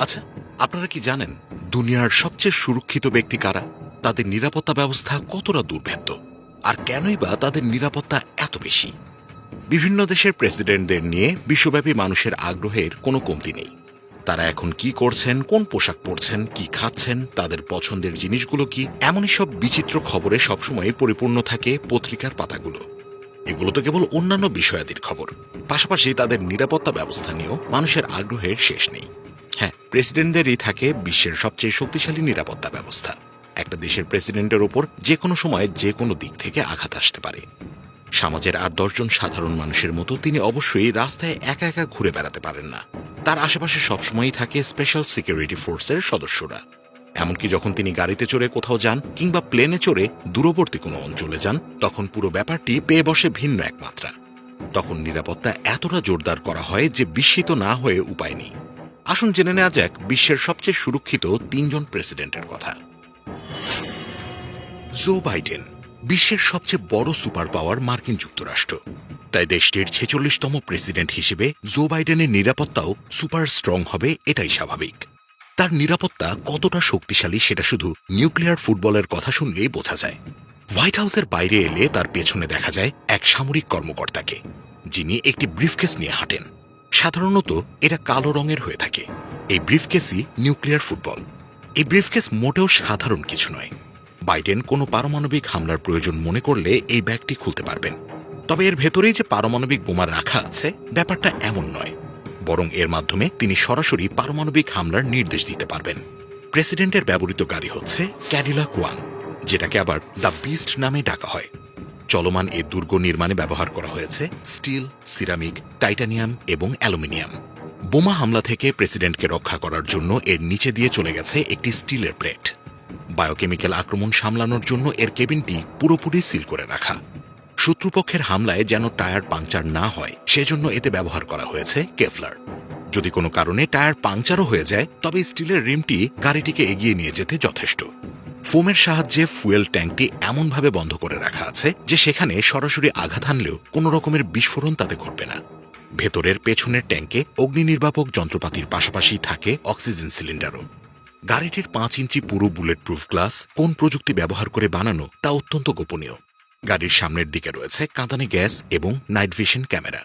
আচ্ছা আপনারা কি জানেন দুনিয়ার সবচেয়ে সুরক্ষিত ব্যক্তি কারা? তাদের নিরাপত্তা ব্যবস্থা কতটা দুর্ভেদ্য? আর কেনই বা তাদের নিরাপত্তা এত বেশি? বিভিন্ন দেশের প্রেসিডেন্টদের নিয়ে বিশ্বব্যাপী মানুষের আগ্রহের কোনো কমতি নেই। তারা এখন কি করছেন, কোন পোশাক পরছেন, কি খাচ্ছেন, তাদের পছন্দের জিনিসগুলো কি? এমনই সব বিচিত্র খবরে সবসময় পরিপূর্ণ থাকে পত্রিকার পাতাগুলো। এগুলো তো কেবল অন্যান্য বিষয়াদির খবর। পাশাপাশি তাদের নিরাপত্তা ব্যবস্থা নিয়েও মানুষের আগ্রহের শেষ নেই। হ্যাঁ প্রেসিডেন্টদেরই থাকে বিশ্বের সবচেয়ে শক্তিশালী নিরাপত্তা ব্যবস্থা। একটা দেশের প্রেসিডেন্টের ওপর যে কোনো সময় যে কোনো দিক থেকে আঘাত আসতে পারে। সমাজের আর দশজন সাধারণ মানুষের মতো তিনি অবশ্যই রাস্তায় একা একা ঘুরে বেড়াতে পারেন না। তার আশেপাশে সবসময়ই থাকে স্পেশাল সিকিউরিটি ফোর্সের সদস্যরা। এমনকি যখন তিনি গাড়িতে চড়ে কোথাও যান কিংবা প্লেনে চড়ে দূরবর্তী কোনো অঞ্চলে যান, তখন পুরো ব্যাপারটি পেয়ে বসে ভিন্ন একমাত্রা। তখন নিরাপত্তা এতটা জোরদার করা হয় যে বিস্মিত না হয়ে উপায় নেই। আসুন জেনে নেওয়া যাক বিশ্বের সবচেয়ে সুরক্ষিত তিনজন প্রেসিডেন্টের কথা। জো বাইডেন বিশ্বের সবচেয়ে বড় সুপার পাওয়ার মার্কিন যুক্তরাষ্ট্র। তাই দেশটির ছেচল্লিশতম প্রেসিডেন্ট হিসেবে জো বাইডেনের নিরাপত্তাও সুপার স্ট্রং হবে, এটাই স্বাভাবিক। তার নিরাপত্তা কতটা শক্তিশালী সেটা শুধু নিউক্লিয়ার ফুটবলের কথা শুনলেই বোঝা যায়। হোয়াইট হাউসের বাইরে এলে তার পেছনে দেখা যায় এক সামরিক কর্মকর্তাকে, যিনি একটি ব্রিফকেস নিয়ে হাঁটেন। সাধারণত এটা কালো রঙের হয়ে থাকে। এই ব্রিফকেসই নিউক্লিয়ার ফুটবল। এই ব্রিফকেস মোটেও সাধারণ কিছু নয়। বাইডেন কোনো পারমাণবিক হামলার প্রয়োজন মনে করলে এই ব্যাগটি খুলতে পারবেন। তবে এর ভেতরেই যে পারমাণবিক বোমা রাখা আছে, ব্যাপারটা এমন নয়। বরং এর মাধ্যমে তিনি সরাসরি পারমাণবিক হামলার নির্দেশ দিতে পারবেন। প্রেসিডেন্টের ব্যবহৃত গাড়ি হচ্ছে ক্যাডিলা কোয়ান যেটাকে আবার দ্য বিস্ট নামে ডাকা হয়। চলমান এ দুর্গ নির্মাণে ব্যবহার করা হয়েছে স্টিল, সিরামিক, টাইটানিয়াম এবং অ্যালুমিনিয়াম। বোমা হামলা থেকে প্রেসিডেন্টকে রক্ষা করার জন্য এর নিচে দিয়ে চলে গেছে একটি স্টিলের প্লেট। বায়োকেমিক্যাল আক্রমণ সামলানোর জন্য এর কেবিনটি পুরোপুরি সিল করে রাখা। শত্রুপক্ষের হামলায় যেন টায়ার পাংচার না হয়, সেজন্য এতে ব্যবহার করা হয়েছে কেফলার। যদি কোনো কারণে টায়ার পাংচারও হয়ে যায়, তবে স্টিলের রিমটি গাড়িটিকে এগিয়ে নিয়ে যেতে যথেষ্ট। ফোমের সাহায্যে ফুয়েল ট্যাঙ্কটি এমনভাবে বন্ধ করে রাখা আছে যে সেখানে সরাসরি আঘাত হানলেও কোনো রকমের বিস্ফোরণ তাতে ঘটবে না। ভেতরের পেছনের ট্যাঙ্কে অগ্নি নির্বাপক যন্ত্রপাতির পাশাপাশি থাকে অক্সিজেন সিলিন্ডারও। গাড়িটির পাঁচ ইঞ্চি পুরো বুলেট প্রুফ গ্লাস কোন প্রযুক্তি ব্যবহার করে বানানো তা অত্যন্ত গোপনীয়। গাড়ির সামনের দিকে রয়েছে কাঁদানে গ্যাস এবং নাইট ভিশন ক্যামেরা।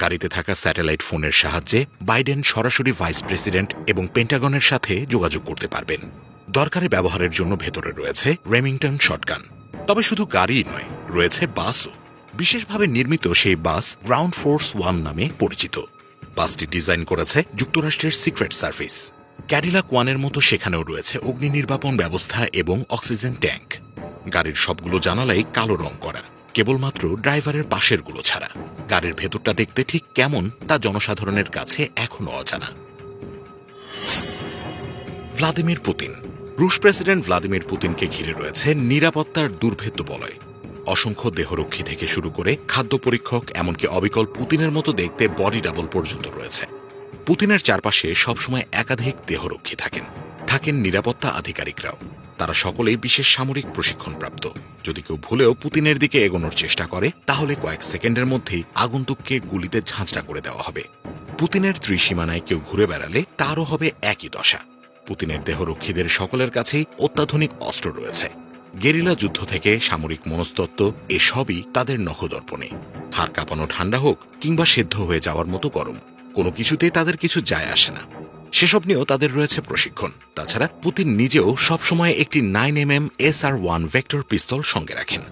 গাড়িতে থাকা স্যাটেলাইট ফোনের সাহায্যে বাইডেন সরাসরি ভাইস প্রেসিডেন্ট এবং পেন্টাগনের সাথে যোগাযোগ করতে পারবেন। দরকারে ব্যবহারের জন্য ভেতরে রয়েছে রেমিংটন শটগান। তবে শুধু গাড়িই নয়, রয়েছে বাসও। বিশেষভাবে নির্মিত সেই বাস গ্রাউন্ড ফোর্স ওয়ান নামে পরিচিত। বাসটি ডিজাইন করেছে যুক্তরাষ্ট্রের সিক্রেট সার্ভিস। ক্যাডিলাক ওয়ানের মতো সেখানেও রয়েছে অগ্নি নির্বাপন ব্যবস্থা এবং অক্সিজেন ট্যাঙ্ক। গাড়ির সবগুলো জানালাই কালো রং করা, কেবলমাত্র ড্রাইভারের পাশেরগুলো ছাড়া। গাড়ির ভেতরটা দেখতে ঠিক কেমন তা জনসাধারণের কাছে এখনও অজানা। ভ্লাদিমির পুতিন রুশ প্রেসিডেন্ট ভ্লাদিমির পুতিনকে ঘিরে রয়েছে নিরাপত্তার দুর্ভেদ্য বলয়। অসংখ্য দেহরক্ষী থেকে শুরু করে খাদ্য পরীক্ষক, এমনকি অবিকল পুতিনের মতো দেখতে বডি ডাবল পর্যন্ত রয়েছে। পুতিনের চারপাশে সবসময় একাধিক দেহরক্ষী থাকেন। থাকেন নিরাপত্তা আধিকারিকরাও। তারা সকলেই বিশেষ সামরিক প্রশিক্ষণপ্রাপ্ত। যদি কেউ ভুলেও পুতিনের দিকে এগোনোর চেষ্টা করে, তাহলে কয়েক সেকেন্ডের মধ্যেই আগন্তুককে গুলিতে ঝাঁঝরা করে দেওয়া হবে। পুতিনের ত্রিসীমানায় কেউ ঘুরে বেড়ালে তারও হবে একই দশা। পুতিনের দেহরক্ষীদের সকলের কাছেই অত্যাধুনিক অস্ত্র রয়েছে। গেরিলা যুদ্ধ থেকে সামরিক মনস্তত্ত্ব, এসবই তাদের নখদর্পণে। হাড় কাঁপানো ঠান্ডা হোক কিংবা সেদ্ধ হয়ে যাওয়ার মতো গরম, কোনো কিছুতেই তাদের কিছু যায় আসে না। সেসব নিয়েও তাদের রয়েছে প্রশিক্ষণ। তাছাড়া পুতিন নিজেও সবসময় একটি nine M M S R one vector pistol সঙ্গে রাখেন।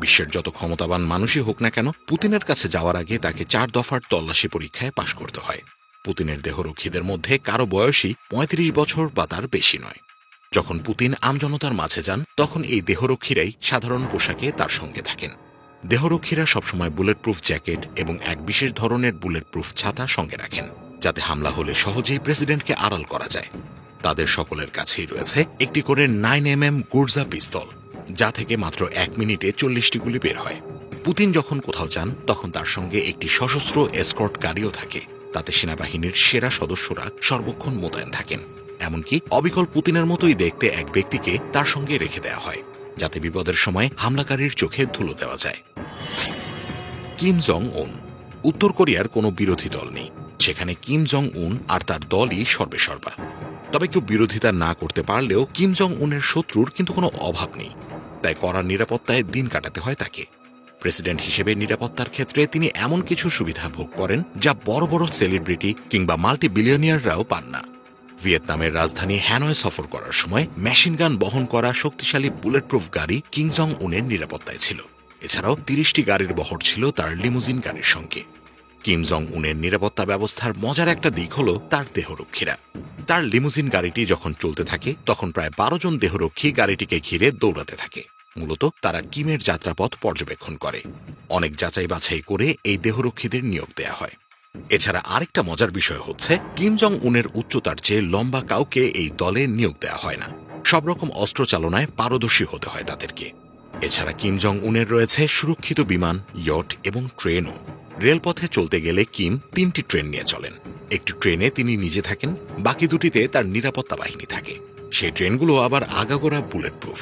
বিশ্বের যত ক্ষমতাবান মানুষই হোক না কেন, পুতিনের কাছে যাওয়ার আগে তাকে চার দফার তল্লাশি পরীক্ষায় পাশ করতে হয়। পুতিনের দেহরক্ষীদের মধ্যে কারও বয়সই পঁয়ত্রিশ বছর বা তার বেশি নয়। যখন পুতিন আমজনতার মাঝে যান, তখন এই দেহরক্ষীরাই সাধারণ পোশাকে তার সঙ্গে থাকেন। দেহরক্ষীরা সবসময় বুলেট প্রুফ জ্যাকেট এবং এক বিশেষ ধরনের বুলেট প্রুফ ছাতা সঙ্গে রাখেন, যাতে হামলা হলে সহজেই প্রেসিডেন্টকে আড়াল করা যায়। তাদের সকলের কাছেই রয়েছে একটি করে nine M M Gyurza pistol, যা থেকে মাত্র এক মিনিটে চল্লিশটি গুলি বের হয়। পুতিন যখন কোথাও যান, তখন তার সঙ্গে একটি সশস্ত্র এসকর্ট গাড়িও থাকে। তাতে সেনাবাহিনীর সেরা সদস্যরা সর্বক্ষণ মোতায়েন থাকেন। এমনকি অবিকল পুতিনের মতোই দেখতে এক ব্যক্তিকে তার সঙ্গে রেখে দেওয়া হয়, যাতে বিপদের সময় হামলাকারীর চোখে ধুলো দেওয়া যায়। কিম জং উন উত্তর কোরিয়ার কোনো বিরোধী দল নেই, সেখানে কিম জং উন আর তার দলই সর্বেসর্বা। তবে কেউ বিরোধিতা না করতে পারলেও কিম জং উনের শত্রুর কিন্তু কোনো অভাব নেই, তাই কড়া নিরাপত্তায় দিন কাটাতে হয় তাকে। প্রেসিডেন্ট হিসেবে নিরাপত্তার ক্ষেত্রে তিনি এমন কিছু সুবিধা ভোগ করেন যা বড় বড় সেলিব্রিটি কিংবা মাল্টি বিলিয়নিয়াররাও পান না। ভিয়েতনামের রাজধানী হ্যানয় সফর করার সময় মেশিন গান বহন করা শক্তিশালী বুলেটপ্রুফ গাড়ি কিংজং উনের নিরাপত্তায় ছিল। এছাড়াও তিরিশটি গাড়ির বহর ছিল তার লিমুজিন গাড়ির সঙ্গে। কিম জং উনের নিরাপত্তা ব্যবস্থার মজার একটা দিক হল তার দেহরক্ষীরা। তার লিমুজিন গাড়িটি যখন চলতে থাকে, তখন প্রায় বারো জন দেহরক্ষী গাড়িটিকে ঘিরে দৌড়াতে থাকে। মূলত তারা কিমের যাত্রাপথ পর্যবেক্ষণ করে। অনেক যাচাই বাছাই করে এই দেহরক্ষীদের নিয়োগ দেয়া হয়। এছাড়া আরেকটা মজার বিষয় হচ্ছে, কিম জং উনের উচ্চতার চেয়ে লম্বা কাউকে এই দলে নিয়োগ দেওয়া হয় না। সব রকম অস্ত্র চালনায় পারদর্শী হতে হয় তাদেরকে। এছাড়া কিম জং উনের রয়েছে সুরক্ষিত বিমান, ইয়ট এবং ট্রেনও। রেলপথে চলতে গেলে কিম তিনটি ট্রেন নিয়ে চলেন। একটি ট্রেনে তিনি নিজে থাকেন, বাকি দুটিতে তার নিরাপত্তা বাহিনী থাকে। সেই ট্রেনগুলো আবার আগাগোড়া বুলেট প্রুফ